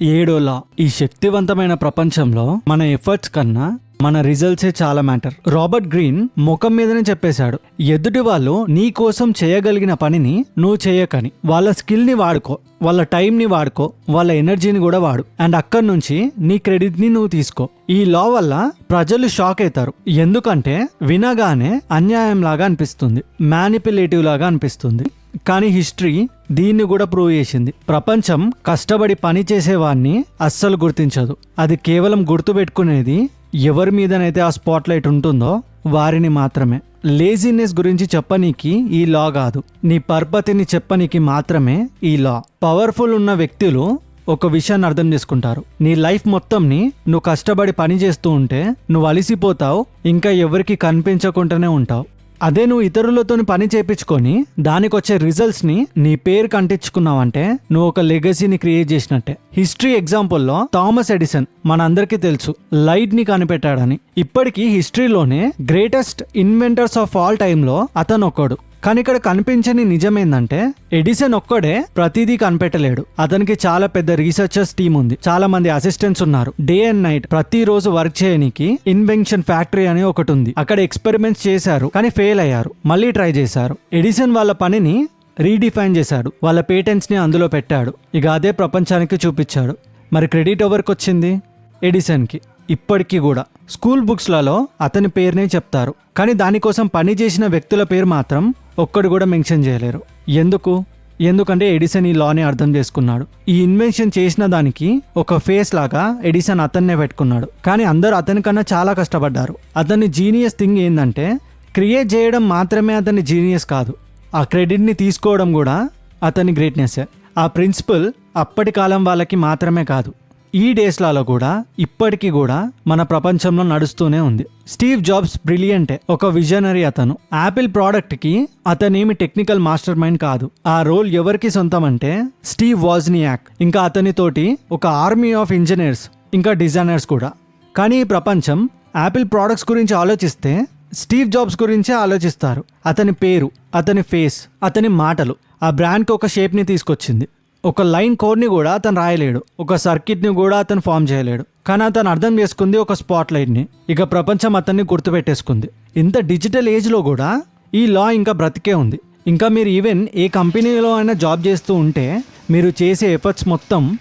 ఏడో లా ఈ శక్తివంతమైన ప్రపంచంలో మన ఎఫర్ట్స్ కన్నా మన రిజల్ట్సే చాలా మ్యాటర్ రాబర్ట్ గ్రీన్ ముఖం మీదనే చెప్పేశాడు. ఎదుటి వాళ్ళు నీ కోసం చేయగలిగిన పనిని నువ్వు చేయకని వాళ్ళ స్కిల్ని వాడుకో వాళ్ళ టైంని వాడుకో వాళ్ళ ఎనర్జీని కూడా వాడు. అండ్ అక్కడి నుంచి నీ క్రెడిట్ని నువ్వు తీసుకో. ఈ లా వల్ల ప్రజలు షాక్ అవుతారు. ఎందుకంటే వినగానే అన్యాయం లాగా అనిపిస్తుంది మ్యానిపులేటివ్ లాగా అనిపిస్తుంది. కానీ హిస్టరీ దీన్ని కూడా ప్రూవ్ చేసింది. ప్రపంచం కష్టపడి పని చేసేవాడిని అస్సలు గుర్తించదు. అది కేవలం గుర్తుపెట్టుకునేది ఎవరి మీదనైతే ఆ స్పాట్ లైట్ ఉంటుందో వారిని మాత్రమే. లేజినెస్ గురించి చెప్పనీకి ఈ లా కాదు. నీ పర్పతిని చెప్పనీకి మాత్రమే ఈ లా. పవర్ఫుల్ ఉన్న వ్యక్తులు ఒక విషయాన్ని అర్థం చేసుకుంటారు. నీ లైఫ్ మొత్తంని నువ్వు కష్టపడి పని చేస్తూ ఉంటే నువ్వు అలిసిపోతావు ఇంకా ఎవరికి కనిపించకుండానే ఉంటావు. అదే నువ్వు ఇతరులతో పని చేపించుకొని దానికొచ్చే రిజల్ట్స్ని నీ పేరు కంటించుకున్నావంటే నువ్వు ఒక లెగసీని క్రియేట్ చేసినట్టే. హిస్టరీ ఎగ్జాంపుల్లో థామస్ ఎడిసన్ మనందరికీ తెలుసు లైట్ని కనిపెట్టాడని. ఇప్పటికీ హిస్టరీలోనే గ్రేటెస్ట్ ఇన్వెంటర్స్ ఆఫ్ ఆల్ టైంలో అతను ఒకడు కానీ ఇక్కడ కనిపించని నిజమేందంటే ఎడిసన్ ఒక్కడే ప్రతిదీ కనిపెట్టలేడు. అతనికి చాలా పెద్ద రీసెర్చర్స్ టీం ఉంది. చాలా మంది అసిస్టెంట్స్ ఉన్నారు. డే అండ్ నైట్ ప్రతిరోజు వర్క్ చేయడానికి ఇన్వెన్షన్ ఫ్యాక్టరీ అని ఒకటి ఉంది అక్కడ ఎక్స్పెరిమెంట్స్ చేశారు కానీ ఫెయిల్ అయ్యారు. మళ్ళీ ట్రై చేశారు. ఎడిసన్ వాళ్ళ పనిని రీడిఫైన్ చేశాడు. వాళ్ళ పేటెంట్స్ని అందులో పెట్టాడు. ఇక అదే ప్రపంచానికి చూపించాడు. మరి క్రెడిట్ ఎవరికి వచ్చింది? ఎడిసన్కి. ఇప్పటికీ కూడా. స్కూల్ బుక్స్లలో అతని పేరునే చెప్తారు. కానీ దానికోసం పని చేసిన వ్యక్తుల పేరు మాత్రం ఒక్కడు కూడా మెన్షన్ చేయలేరు. ఎందుకు? ఎందుకంటే ఎడిసన్ ఈ లాని అర్థం చేసుకున్నాడు. ఈ ఇన్వెన్షన్ చేసిన దానికి ఒక ఫేస్ లాగా ఎడిసన్ అతన్నే పెట్టుకున్నాడు. కానీ అందరూ అతని కన్నా చాలా కష్టపడ్డారు. అతని జీనియస్ థింగ్ ఏంటంటే క్రియేట్ చేయడం మాత్రమే అతని జీనియస్ కాదు. ఆ క్రెడిట్ని తీసుకోవడం కూడా అతని గ్రేట్నెస్ ఆ ప్రిన్సిపల్ అప్పటి కాలం వాళ్ళకి మాత్రమే కాదు. ఈ డేస్లలో కూడా ఇప్పటికీ కూడా మన ప్రపంచంలో నడుస్తూనే ఉంది. స్టీవ్ జాబ్స్ బ్రిలియంటే ఒక విజనరీ అతను. యాపిల్ ప్రోడక్ట్కి అతనేమి టెక్నికల్ మాస్టర్ మైండ్ కాదు. ఆ రోల్ ఎవరికి సొంతం అంటే స్టీవ్ వాజ్నియాక్. ఇంకా అతనితోటి ఒక ఆర్మీ ఆఫ్ ఇంజనీర్స్ ఇంకా డిజైనర్స్ కూడా. కానీ ఈ ప్రపంచం యాపిల్ ప్రోడక్ట్స్ గురించి ఆలోచిస్తే స్టీవ్ జాబ్స్ గురించే ఆలోచిస్తారు. అతని పేరు అతని ఫేస్ అతని మాటలు. ఆ బ్రాండ్కి ఒక షేప్ని తీసుకొచ్చింది. ఒక లైన్ కోడ్ని కూడా అతను రాయలేడు. ఒక సర్కిట్ని కూడా అతను ఫామ్ చేయలేడు. కానీ అతను అర్థం చేసుకుంది ఒక స్పాట్ లైట్ని. ఇక ప్రపంచం అతన్ని గుర్తుపెట్టేసుకుంది ఇంత డిజిటల్ ఏజ్లో కూడా ఈ లా ఇంకా బ్రతికే ఉంది. ఇంకా మీరు ఈవెన్ ఏ కంపెనీలో అయినా జాబ్ చేస్తూ ఉంటే మీరు చేసే ఎఫర్ట్స్ మొత్తం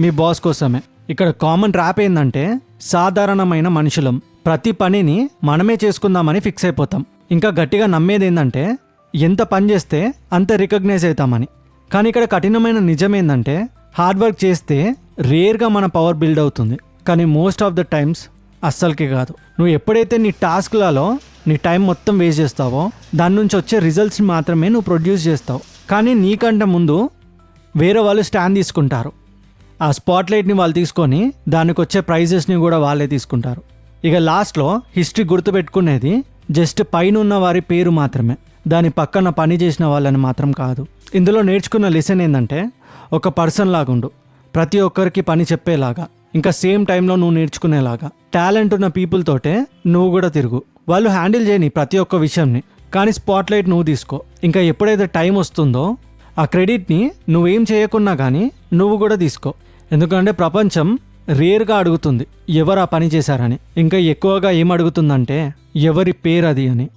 మీ బాస్ కోసమే. ఇక్కడ కామన్ ర్యాప్ ఏంటంటే సాధారణమైన మనుషులం. ప్రతి పనిని మనమే చేసుకుందామని ఫిక్స్ అయిపోతాం. ఇంకా గట్టిగా నమ్మేది ఏంటంటే ఎంత పని చేస్తే అంత రికగ్నైజ్ అవుతామని. కానీ ఇక్కడ కఠినమైన నిజం ఏంటంటే హార్డ్ వర్క్ చేస్తే రేర్గా మన పవర్ బిల్డ్ అవుతుంది. కానీ మోస్ట్ ఆఫ్ ద టైమ్స్ అస్సలకి కాదు. నువ్వు ఎప్పుడైతే నీ టాస్క్లలో నీ టైం మొత్తం వేస్ట్ చేస్తావో దాని నుంచి వచ్చే రిజల్ట్స్ మాత్రమే నువ్వు ప్రొడ్యూస్ చేస్తావు. కానీ నీకంటే ముందు వేరే వాళ్ళు స్టాండ్ తీసుకుంటారు. ఆ స్పాట్ లైట్ని వాళ్ళు తీసుకొని దానికి వచ్చే ప్రైజెస్ని కూడా వాళ్ళే తీసుకుంటారు. ఇక లాస్ట్లో హిస్టరీ గుర్తుపెట్టుకునేది జస్ట్ పైన ఉన్న వారి పేరు మాత్రమే. దాని పక్కన పని చేసిన వాళ్ళని మాత్రం కాదు. ఇందులో నేర్చుకున్న లెసన్ ఏంటంటే ఒక పర్సన్ లాగుండు. ప్రతి ఒక్కరికి పని చెప్పేలాగా ఇంకా సేమ్ టైంలో నువ్వు నేర్చుకునేలాగా. టాలెంట్ ఉన్న పీపుల్ తోటే నువ్వు కూడా తిరుగు. వాళ్ళు హ్యాండిల్ చేయని ప్రతి ఒక్క విషయంని కానీ స్పాట్ లైట్ నువ్వు తీసుకో. ఇంకా ఎప్పుడైతే టైం వస్తుందో ఆ క్రెడిట్ని నువ్వేం చేయకున్నా కానీ నువ్వు కూడా తీసుకో. ఎందుకంటే ప్రపంచం రేర్గా అడుగుతుంది ఎవరు ఆ పని చేశారని. ఇంకా ఎక్కువగా ఏం అడుగుతుందంటే ఎవరి పేరు అది అని.